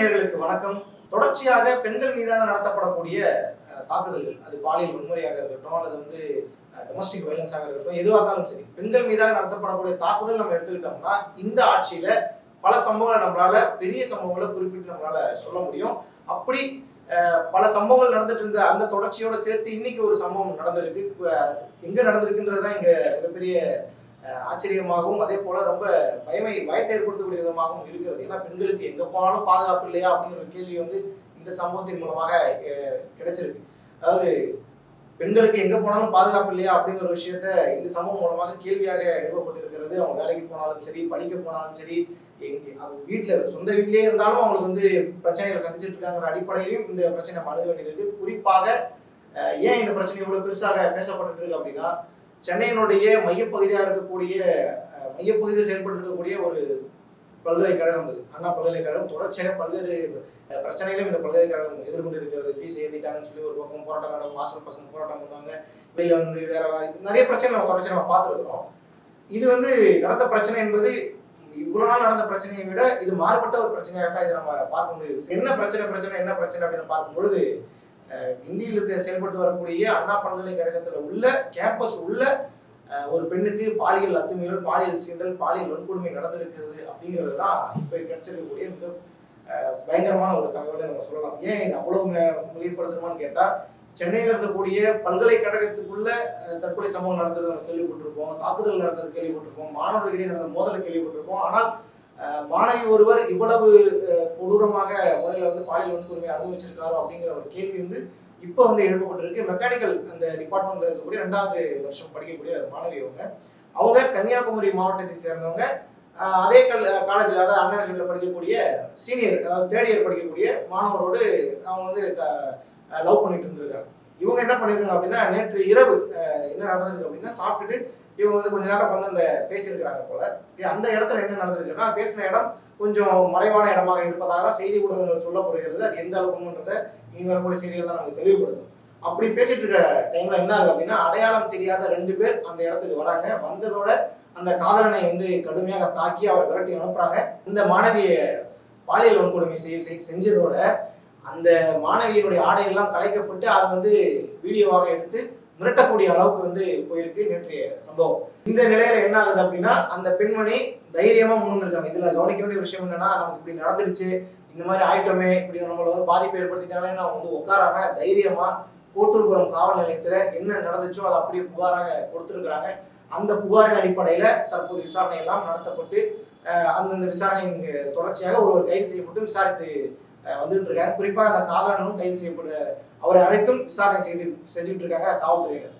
நேர்களுக்கு வணக்கம். தொடர்ச்சியாக பெண்கள் மீதான நடத்தப்படக்கூடிய தாக்குதல்கள் அது பாலியல் வன்முறையாக இருக்கட்டும் அல்லது வந்து டொமஸ்டிக் வயலன்ஸாக இருக்கட்டும் எதுவாக இருந்தாலும் சரி பெண்கள் மீதாக நடத்தப்படக்கூடிய தாக்குதல் நம்ம எடுத்துக்கிட்டோம்னா இந்த ஆட்சியில பல சம்பவங்களை நம்மளால பெரிய சம்பவங்களை குறிப்பிட்டு நம்மளால சொல்ல முடியும். அப்படி பல சம்பவங்கள் நடந்துட்டு இருந்த அந்த தொடர்ச்சியோட சேர்த்து இன்னைக்கு ஒரு சம்பவம் நடந்திருக்கு. எங்க நடந்திருக்குன்றது தான் இங்க மிகப்பெரிய ஆச்சரியமாகவும் அதே போல ரொம்ப பயமை பயத்தை ஏற்படுத்தக்கூடிய விதமாகவும் இருக்கிறது. ஏன்னா பெண்களுக்கு எங்க போனாலும் பாதுகாப்பு இல்லையா? அப்படிங்கிற கேள்வி வந்து இந்த சம்பவத்தின் மூலமாக கிடைச்சிருக்கு. அதாவது பெண்களுக்கு எங்க போனாலும் பாதுகாப்பு இல்லையா? அப்படிங்கிற விஷயத்த இந்த சம்பவம் மூலமாக கேள்வியாக எழுப்பப்பட்டிருக்கிறது. அவங்க வேலைக்கு போனாலும் சரி படிக்க போனாலும் சரி அவங்க வீட்டுல சொந்த வீட்டிலேயே இருந்தாலும் அவங்களுக்கு வந்து பிரச்சனைகளை சந்திச்சுட்டு இருக்காங்கிற அடிப்படையிலும் இந்த பிரச்சனை அணுக வேண்டியது இருக்கு. குறிப்பாக ஏன் இந்த பிரச்சனை இவ்வளவு பெருசாக பேசப்பட்டு இருக்கு அப்படின்னா சென்னையினுடைய மையப்பகுதியாக இருக்கக்கூடிய மையப்பகுதியில் செயல்பட்டு இருக்கக்கூடிய ஒரு பல்கலைக்கழகம் இது அண்ணா பல்கலைக்கழகம். தொடர்ச்சியாக பல்வேறு பிரச்சனைகளும் இந்த பல்கலைக்கழகம் எதிர்கொண்டு இருக்கிறது ஃபீஸ் ஏற்றிட்டாங்கன்னு சொல்லி ஒரு பக்கம் போராட்டம் நடக்கும். மாஸ்டர் பசங்க போராட்டம் பண்ணுவாங்க. வெளியில் வந்து வேற நிறைய பிரச்சனை நம்ம தொடர்ச்சி நம்ம பார்த்துருக்கிறோம். இது வந்து நடந்த பிரச்சனை என்பது இவ்வளவு நாள் நடந்த பிரச்சனையை விட இது மாறுபட்ட ஒரு பிரச்சனையாக தான் இதை நம்ம பார்க்க முடியுது. என்ன பிரச்சனை பிரச்சனை என்ன பிரச்சனை அப்படின்னு பார்க்கும் பொழுது கிண்டியில் செயல்பட்டு வரக்கூடிய அண்ணா பல்கலைக்கழகத்தில் உள்ள கேம்பஸ் உள்ள ஒரு பெண்ணுக்கு பாலியல் அத்துமீறல் பாலியல் சீண்டல் பாலியல் வன்கொடுமை நடந்திருக்கிறது அப்படிங்கிறது தான் இப்போ கிடைச்சிருக்கக்கூடிய மிக பயங்கரமான ஒரு தகவலை நம்ம சொல்லலாம். ஏன் இது அவ்வளவு ம- மிகைப்படுத்தணுமான்னு சென்னையில் இருக்கக்கூடிய பல்கலைக்கழகத்துக்குள்ள தற்கொலை சம்பவம் நடந்தது நம்ம கேள்விப்பட்டிருப்போம் தாக்குதல் நடந்தது கேள்விப்பட்டிருப்போம் மாணவர்களிடையே நடந்த மோதலை கேள்விப்பட்டிருப்போம். ஆனால் மாணவி ஒருவர் இவ்வளவு கொடூரமாக இடத்துல வந்து பாலியல் வன்கொடுமை அனுபவிச்சிருக்காரோ அப்படிங்கிற ஒரு கேள்வி வந்து இப்போ வந்து எழுப்பப்பட்டிருக்கு. மெக்கானிக்கல் அந்த டிபார்ட்மெண்ட்ல இருக்கக்கூடிய ரெண்டாவது வருஷம் படிக்கக்கூடிய மாணவி அவங்க அவங்க கன்னியாகுமரி மாவட்டத்தை சேர்ந்தவங்க. அதே கல் காலேஜில் அதாவது அண்ணா யூனிவர்சிட்டியில் படிக்கக்கூடிய சீனியர் அதாவது தேர்ட் இயர் படிக்கக்கூடிய மாணவரோடு அவங்க வந்து லவ் பண்ணிட்டு இருந்திருக்காங்க. இவங்க என்ன பண்ணிருக்காங்க அப்படின்னா நேற்று இரவு என்ன நடந்திருக்கு அப்படின்னா சாப்பிட்டுட்டு இவங்க வந்து கொஞ்ச நேரம் வந்து அந்த பேசியிருக்கிறாங்க போல. அந்த இடத்துல என்ன நடந்திருக்குன்னா பேசின இடம் கொஞ்சம் மறைவான இடமாக இருப்பதாக செய்தி ஊடகங்கள் சொல்லப்படுகிறது. அது எந்த அளவுக்குன்றத இனி வரக்கூடிய செய்திகள் தான் நமக்கு தெளிவுபடுத்தும். அப்படி பேசிட்டு இருக்க டைம்ல என்ன ஆகுது அப்படின்னா அடையாளம் தெரியாத ரெண்டு பேர் அந்த இடத்துக்கு வராங்க. வந்ததோட அந்த காதலனை வந்து கடுமையாக தாக்கி அவரை விரட்டி அனுப்புறாங்க. இந்த மாணவியை பாலியல் வன்கொடுமை செய்ய செய்- செஞ்சதோட அந்த மாணவியினுடைய ஆடையெல்லாம் கலைக்கப்பட்டு அதை வந்து வீடியோவாக எடுத்து மிரட்டக்கூடிய அளவுக்கு வந்து போயிருக்கு நேற்றைய சம்பவம். இந்த நிலையில என்ன ஆகுது அப்படின்னா அந்த பெண்மணி தைரியமா முன்னிருக்காங்க இதுல கவனிக்க வேண்டிய விஷயம் என்னன்னா நமக்கு இப்படி நடந்துடுச்சு இந்த மாதிரி ஆயிட்டோமே இப்படி நம்மள வந்து பாதிப்பு ஏற்படுத்திட்டாங்களே நான் வந்து உட்காராம தைரியமா கோட்டூர்புரம் காவல் நிலையத்துல என்ன நடந்துச்சோ அதை அப்படியே புகாராக கொடுத்திருக்கிறாங்க. அந்த புகாரின் அடிப்படையில தற்போது விசாரணை எல்லாம் நடத்தப்பட்டு அந்தந்த விசாரணை தொடர்ச்சியாக ஒருவர் கைது செய்யப்பட்டு விசாரித்து வந்துட்டு இருக்காங்க குறிப்பாக அந்த காதலனும் கைது செய்யப்பட அவரை அழைத்தும் விசாரணை செய்து செஞ்சுட்டு இருக்காங்க காவல்துறையினர்.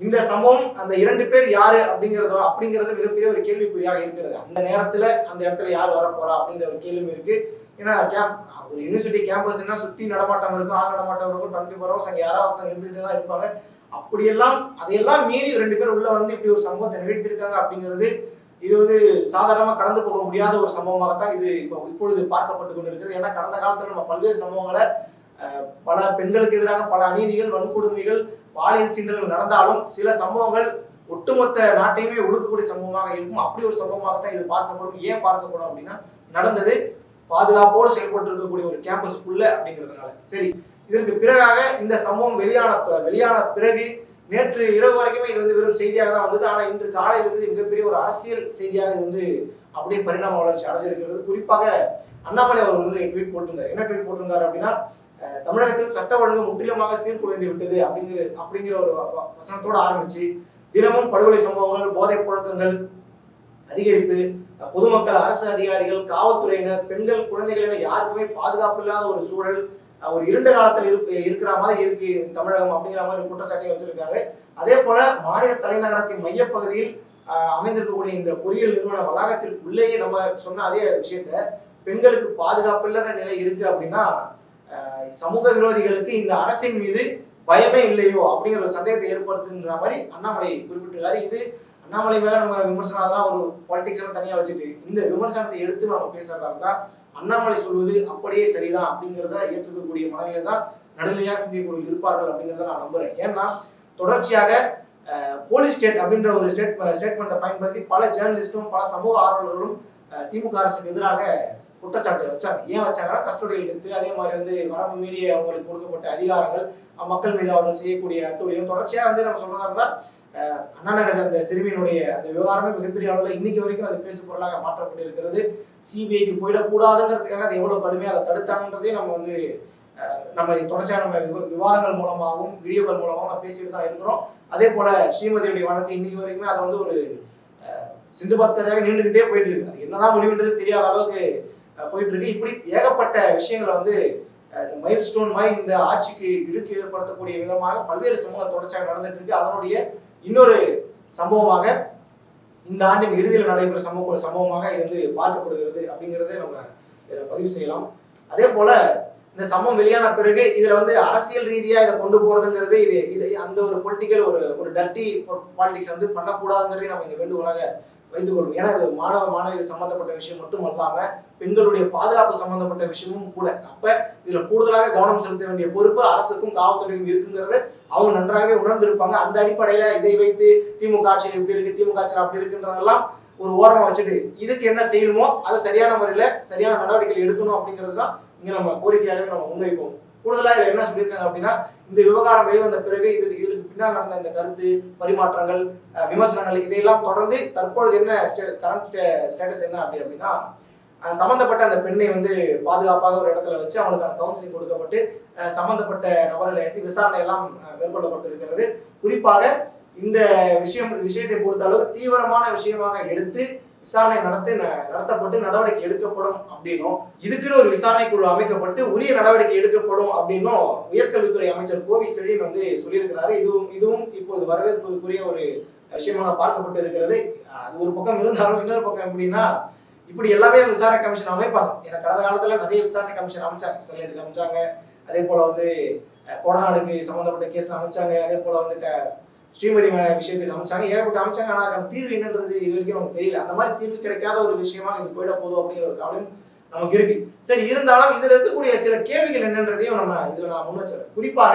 இந்த சம்பவம் அந்த இரண்டு பேர் யாரு அப்படிங்கிறதோ அப்படிங்கிறது மிகப்பெரிய ஒரு கேள்விக்குறியாக இருக்கிறது. அந்த நேரத்துல அந்த இடத்துல யார் வர போறா அப்படிங்கிற ஒரு கேள்வி இருக்கு. ஏன்னா கேம்ப் ஒரு யூனிவர்சிட்டி கேம்பஸ்னா சுத்தி நடமாட்டம் இருக்கும் ஆள் நடமாட்டம் இருக்கும் டுவெண்ட்டி ஃபோர் ஹவர்ஸ் அங்கே யாராவது ஒருத்தவங்க இருந்துகிட்டு தான் இருப்பாங்க. அப்படியெல்லாம் அதையெல்லாம் மீறி ரெண்டு பேர் உள்ள வந்து இப்படி ஒரு சம்பவத்தை நிகழ்த்திருக்காங்க அப்படிங்கிறது இது வந்து சாதாரணமாக கடந்து போக முடியாத ஒரு சம்பவமாகத்தான் இது இப்போ இப்பொழுது பார்க்கப்பட்டு கொண்டிருக்கிறது. ஏன்னா கடந்த காலத்தில் நம்ம பல்வேறு சம்பவங்களை பல பெண்களுக்கு எதிராக பல அநீதிகள் வன்கொடுமைகள் பாலியல் சீண்டல்கள் நடந்தாலும் சில சம்பவங்கள் ஒட்டுமொத்த நாட்டையுமே ஒடுக்கக்கூடிய சம்பவமாக இருக்கும். அப்படி ஒரு சம்பவமாகத்தான் இது பார்க்கப்படும். ஏன் பார்க்கப்படும் அப்படின்னா நடந்தது பாதுகாப்போடு செயல்பட்டு இருக்கக்கூடிய ஒரு கேம்பஸுக்குள்ள அப்படிங்கிறதுனால. சரி இதற்கு பிறகாக இந்த சம்பவம் வெளியான ப- வெளியான பிறகு நேற்று இரவு வரைக்குமே இது வந்து வெறும் செய்தியாக தான் வந்தது. ஆனால் இன்று காலையிலிருந்து மிகப்பெரிய ஒரு அரசியல் செய்தியாக இது வந்து அப்படியே பரிணாம வளர்ச்சி அடைஞ்சிருக்கிறது. குறிப்பாக அண்ணாமலை அவர் வந்து ட்வீட் போட்டிருந்தார். என்ன ட்வீட் போட்டிருந்தார் அப்படின்னா தமிழகத்தில் சட்ட ஒழுங்கு முற்றிலுமாக சீர்குலைந்து விட்டது அப்படிங்கிற அப்படிங்கிற ஒரு வ- ஆரம்பிச்சு தினமும் படுகொலை சம்பவங்கள் போதைப் புழக்கங்கள் அதிகரிப்பு பொதுமக்கள் அரசு அதிகாரிகள் காவல்துறையினர் பெண்கள் குழந்தைகள் என யாருக்குமே பாதுகாப்பு இல்லாத ஒரு சூழல் ஒரு இருண்ட காலத்தில் இருக்க இருக்கிற மாதிரி இருக்கு தமிழகம் அப்படிங்கிற மாதிரி ஒரு குற்றச்சாட்டை வச்சிருக்காரு. அதே போல மாநில தலைநகரத்தின் மையப்பகுதியில் அமைந்திருக்கக்கூடிய இந்த பொறியியல் நிறுவன வளாகத்திற்குள்ளேயே நம்ம சொன்ன அதே விஷயத்த பெண்களுக்கு பாதுகாப்பு இல்லாத நிலை இருக்கு அப்படின்னா சமூக விரோதிகளுக்கு இந்த அரசின் மீது பயமே இல்லையோ அப்படிங்கிற ஒரு சந்தேகத்தை ஏற்படுத்துன்ற மாதிரி அண்ணாமலை குறிப்பிட்டிருக்காரு. இது அண்ணாமலை மேல நம்ம விமர்சனம் அதெல்லாம் ஒரு பாலிடிக்ஸ் எல்லாம் தனியா வச்சுட்டு இந்த விமர்சனத்தை எடுத்து நம்ம பேசுறதா இருந்தா அண்ணாமலை சொல்வது அப்படியே சரிதான் அப்படிங்கிறத ஏற்றுக்கக்கூடிய மனநிலை தான் நடுநிலையாக சிந்திக்கக்கூடிய இருப்பார்கள் அப்படிங்கிறத நான் நம்புறேன். ஏன்னா தொடர்ச்சியாக போலீஸ் ஸ்டேட் அப்படின்ற ஒரு ஸ்டேட் ஸ்டேட்மெண்ட்டை பயன்படுத்தி பல ஜேர்னலிஸ்டும் பல சமூக ஆர்வலர்களும் திமுக அரசுக்கு எதிராக குற்றச்சாட்டு வச்சாங்க. ஏன் வச்சாங்கன்னா கஸ்டடியில் எடுத்து அதே மாதிரி வந்து வரம்பு மீறி அவங்களுக்கு கொடுக்கப்பட்ட அதிகாரங்கள் மக்கள் மீது அவர்கள் செய்யக்கூடிய அட்டுழியம் தொடர்ச்சியாக வந்து நம்ம சொல்றதா இருந்தால் அண்ணாநகர் அண்ணா அந்த சிறுமியினுடைய அந்த விவகாரமே மிகப்பெரிய அளவில் இன்னைக்கு வரைக்கும் அது பேசு பொருளாக மாற்றப்பட்டு இருக்கிறது சிபிஐக்கு போயிடக்கூடாதுங்கிறதுக்காக அது எவ்வளவு கடுமையாக அதை தடுத்தாங்கன்றதையும் நம்ம வந்து நம்ம தொடர்ச்சியாக நம்ம விவ- விவாதங்கள் மூலமாகவும் வீடியோக்கள் மூலமாகவும் நம்ம பேசிட்டு தான் இருக்கிறோம். அதே போல ஸ்ரீமதியுடைய வழக்கு இன்னைக்கு வரைக்குமே அதை வந்து ஒரு சிந்து பக்தராக நீண்டுகிட்டே போயிட்டு இருக்கு அது என்னதான் முடிவுன்றது தெரியாத அளவுக்கு போயிட்டு இருக்கு இப்படி ஏகப்பட்ட விஷயங்களை வந்து மைல் ஸ்டோன் மாதிரி இந்த ஆட்சிக்கு இழுக்கு ஏற்படுத்தக்கூடிய விதமாக பல்வேறு சமூக தொடர்ச்சியாக நடந்துட்டு இருக்கு அதனுடைய இன்னொரு சம்பவமாக இந்த ஆண்டின் இறுதியில் நடைபெற சம்பவ சம்பவமாக இது வந்து பார்க்கப்படுகிறது அப்படிங்கிறதை நம்ம இதில் பதிவு செய்யலாம். அதே போல இந்த சம்பவம் வெளியான பிறகு இதுல வந்து அரசியல் ரீதியா இதை கொண்டு போறதுங்கிறது இது இது அந்த ஒரு பொலிட்டிக்கல் ஒரு ஒரு டர்ட்டி பாலிடிக்ஸ் வந்து பண்ணக்கூடாதுங்கிறதையும் நம்ம இங்க வேண்டுகோளாக வைத்துக் கொள்வோம் ஏன்னா இது மாணவ மாணவிகள் சம்பந்தப்பட்ட விஷயம் மட்டும் அல்லாம பெண்களுடைய பாதுகாப்பு சம்பந்தப்பட்ட விஷயமும் கூட. அப்ப இதுல கூடுதலாக கவனம் செலுத்த வேண்டிய பொறுப்பு அரசுக்கும் காவல்துறைக்கும் இருக்குங்கிறத அவங்க நன்றாகவே உணர்ந்திருப்பாங்க. அந்த அடிப்படையில இதை வைத்து திமுக ஆட்சியில் இப்படி இருக்கு திமுக ஆட்சியில் அப்படி இருக்குன்றதெல்லாம் ஒரு ஓரமா வச்சுட்டு இதுக்கு என்ன செய்யணுமோ அதை சரியான முறையில சரியான நடவடிக்கைகள் எடுக்கணும் அப்படிங்கிறது தான் இங்க நம்ம கோரிக்கையாகவே நம்ம முன்வைப்போம். கூடுதலாக என்ன சொல்லியிருக்காங்க அப்படின்னா இந்த விவகாரம் வெளிவந்த பிறகு இது இதற்கு பின்னால் நடந்த இந்த கருத்து பரிமாற்றங்கள் விமர்சனங்கள் இதையெல்லாம் தொடர்ந்து தற்பொழுது என்ன கரண்ட் ஸ்டேட்டஸ் என்ன அப்படி அப்படின்னா சம்மந்தப்பட்ட சம்பந்தப்பட்ட அந்த பெண்ணை வந்து பாதுகாப்பாக ஒரு இடத்துல வச்சு அவங்களுக்கான கவுன்சிலிங் கொடுக்கப்பட்டு சம்மந்தப்பட்ட சம்பந்தப்பட்ட நபர்களை எடுத்து விசாரணை எல்லாம் மேற்கொள்ளப்பட்டிருக்கிறது. குறிப்பாக இந்த விஷயம் விஷயத்தை பொறுத்த அளவுக்கு தீவிரமான விஷயமாக எடுத்து விசாரணை நடத்தி ந- நடத்தப்பட்டு நடவடிக்கை எடுக்கப்படும் அப்படின்னும் இதுக்குன்னு ஒரு விசாரணை குழு அமைக்கப்பட்டு உரிய நடவடிக்கை எடுக்கப்படும் அப்படின்னும் உயர்கல்வித்துறை அமைச்சர் கோவி செழியன் வந்து சொல்லியிருக்கிறாரு. இதுவும் இதுவும் இப்போது வரவேற்புக்குரிய ஒரு விஷயமாக பார்க்கப்பட்டு இருக்கிறது அது ஒரு பக்கம் இருந்தாலும் இன்னொரு பக்கம் எப்படின்னா இப்படி எல்லாமே விசாரணை கமிஷன் அமைப்பாங்க. ஏன்னா கடந்த காலத்துல நிறைய விசாரணை கமிஷன் அமைச்சாங்க. ஸ்டெர்லைட்டுக்கு அமைச்சாங்க. அதே போல வந்து கொடநாடுக்கு சம்பந்தப்பட்ட கேஸ் அமைச்சாங்க. அதே போல வந்து ஸ்ரீமதி விஷயத்தில் விஷயத்துக்கு அமைச்சாங்க. ஏகப்பட்ட அமைச்சாங்க. ஆனால் அதுக்கான தீர்வு என்னன்றது இது வரைக்கும் நமக்கு தெரியல. அந்த மாதிரி தீர்வு கிடைக்காத ஒரு விஷயமா இது போயிட போதும் அப்படிங்கிற ஒரு கவலையும் நமக்கு இருக்கு. சரி இருந்தாலும் இதுல இருக்கக்கூடிய சில கேள்விகள் என்னன்றதையும் நம்ம இதுல நான் முன் வச்சிருக்கேன் குறிப்பாக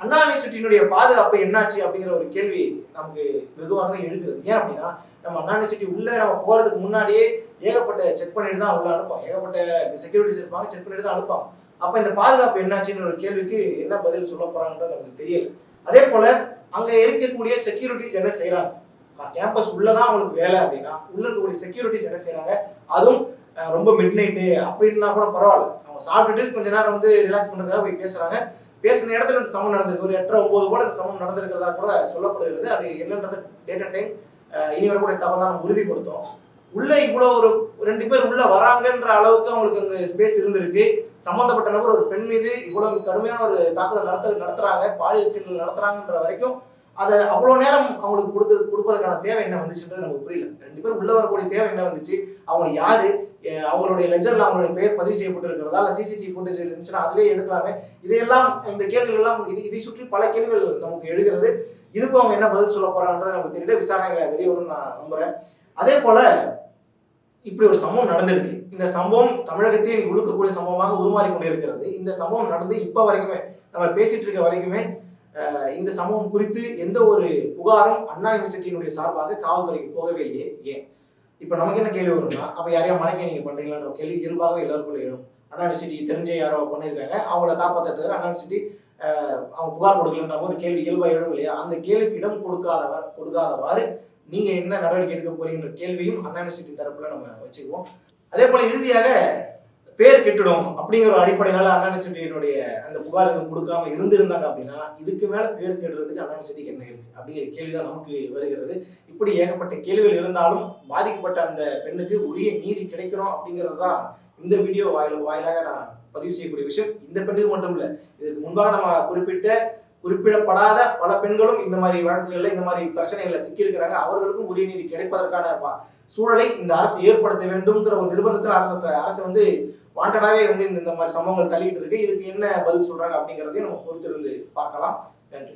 அண்ணா யூனிவர்சிட்டியினுடைய பாதுகாப்பு என்னாச்சு அப்படிங்கிற ஒரு கேள்வி நமக்கு வெகுவாக எழுதுறது ஏன் அப்படின்னா நம்ம அண்ணா யூனிவர்சிட்டி உள்ள நம்ம போறதுக்கு முன்னாடியே ஏகப்பட்ட செக் பண்ணிட்டு தான் உள்ள அனுப்பாங்க ஏகப்பட்ட செக்யூரிட்டிஸ் இருப்பாங்க செக் பண்ணிட்டு தான் அனுப்பாங்க. அப்ப இந்த பாதுகாப்பு என்னாச்சுன்னு ஒரு கேள்விக்கு என்ன பதில் சொல்ல போறாங்கன்றது நமக்கு தெரியல. அதே போல அங்க இருக்கக்கூடிய செக்யூரிட்டிஸ் என்ன செய்யறாங்க கேம்பஸ் உள்ளதான் அவங்களுக்கு வேலை அப்படின்னா உள்ள இருக்கக்கூடிய செக்யூரிட்டிஸ் என்ன செய்யறாங்க அதுவும் ரொம்ப மிட் நைட்டு அப்படின்னா கூட பரவாயில்ல. அவங்க சாப்பிட்டுட்டு கொஞ்ச நேரம் வந்து ரிலாக்ஸ் பண்றதுக்காக போய் பேசுறாங்க. பேசின இடத்துல இந்த சமம் நடந்திருக்கு. ஒரு எட்டரை ஒன்பது போல இந்த சமம் நடந்திருக்கிறதா கூட சொல்லப்படுகிறது. அது என்னன்றது டேட் அண்ட் டைம் இனி கூட தகவல் நம்ம உறுதிப்படுத்தும். உள்ள இவ்வளவு ஒரு ரெண்டு பேர் உள்ள வராங்கன்ற அளவுக்கு அவங்களுக்கு அங்க ஸ்பேஸ் இருந்திருக்கு. சம்பந்தப்பட்ட நபர் ஒரு பெண் மீது இவ்வளவு கடுமையான ஒரு தாக்குதல் நடத்த நடத்துறாங்க பாலியல் சீர்கள் நடத்துறாங்கன்ற வரைக்கும் அதை அவ்வளவு நேரம் அவங்களுக்கு கொடுத்து கொடுப்பதற்கான தேவை என்ன வந்துச்சுன்றது நமக்கு புரியல. ரெண்டு பேரும் உள்ள வரக்கூடிய தேவை என்ன வந்துச்சு? அவங்க யாரு? அவங்களுடைய லெஜர்ல அவங்களுடைய பெயர் பதிவு செய்யப்பட்டிருக்கிறதா? இல்ல சிசிடிவி ஃபுட்டேஜ் இருந்துச்சுன்னா அதிலே எடுக்கலாமே? இதையெல்லாம் இந்த கேள்விகள் எல்லாம் இது இதை சுற்றி பல கேள்விகள் நமக்கு எழுகிறது. இதுக்கும் அவங்க என்ன பதில் சொல்ல போறாங்கன்றது நமக்கு தெரியல. விசாரணைகளை வெளியே வரும்னு நான் நம்புறேன். அதே போல இப்படி ஒரு சம்பவம் நடந்திருக்கு. இந்த சம்பவம் தமிழகத்தையே இன்னைக்கு உழுக்கக்கூடிய சம்பவமாக உருமாறி கொண்டிருக்கிறது இந்த சம்பவம் நடந்து இப்ப வரைக்குமே நம்ம பேசிட்டு இருக்க வரைக்குமே இந்த சம்பவம் குறித்து எந்த ஒரு புகாரும் அண்ணா யூனிவர்சிட்டியினுடைய சார்பாக காவல்துறைக்கு போகவே இல்லையே. ஏன்? இப்ப நமக்கு என்ன கேள்வி வரும்னா அப்ப யாரையா மறைக்க நீங்க பண்றீங்களான்ற கேள்வி இயல்பாகவே எல்லாருக்குள்ள எழும். அண்ணா யூனிவர்சிட்டி தெரிஞ்ச யாரோ பண்ணியிருக்காங்க அவங்கள காப்பாற்றுறதுக்கு அண்ணா யூனிவர்சிட்டி அவங்க புகார் கொடுக்கலன்ற ஒரு கேள்வி இயல்பாக எழும் இல்லையா? அந்த கேள்விக்கு இடம் கொடுக்காதவர் கொடுக்காதவாறு நீங்க என்ன நடவடிக்கை எடுக்க போறீங்கன்ற கேள்வியும் அண்ணா யூனிவர்சிட்டி தரப்புல நம்ம வச்சுக்குவோம். அதே போல இறுதியாக பேர் கெட்டுடும் அப்படிங்கிற ஒரு அடிப்படையினால அண்ணா யூனிவர்சிட்டியினுடைய அந்த புகார் எதுவும் கொடுக்காம இருந்திருந்தாங்க அப்படின்னா இதுக்கு மேல பேர் கெடுறதுக்கு அண்ணா யூனிவர்சிட்டிக்கு என்ன இருக்கு அப்படிங்கிற கேள்விதான் நமக்கு வருகிறது. இப்படி ஏகப்பட்ட கேள்விகள் இருந்தாலும் பாதிக்கப்பட்ட அந்த பெண்ணுக்கு உரிய நீதி கிடைக்கணும் அப்படிங்கிறது தான் இந்த வீடியோ வாயில வாயிலாக நான் பதிவு செய்யக்கூடிய விஷயம். இந்த பெண்ணுக்கு மட்டும் இல்ல இதுக்கு முன்பாக நம்ம குறிப்பிட்ட குறிப்பிடப்படாத பல பெண்களும் இந்த மாதிரி வழக்குகளில் இந்த மாதிரி பிரச்சனைகளில் சிக்கியிருக்கிறாங்க. அவர்களுக்கும் உரிய நீதி கிடைப்பதற்கான சூழலை இந்த அரசு ஏற்படுத்த வேண்டும்ங்கிற ஒரு நிர்பந்தத்தில் அரசு அரசு வந்து வாண்டடாவே வந்து இந்த இந்த மாதிரி சம்பவங்கள் தள்ளிட்டு இருக்கு. இதுக்கு என்ன பதில் சொல்றாங்க அப்படிங்கிறதையும் நம்ம பொறுத்திருந்து பார்க்கலாம். நன்றி.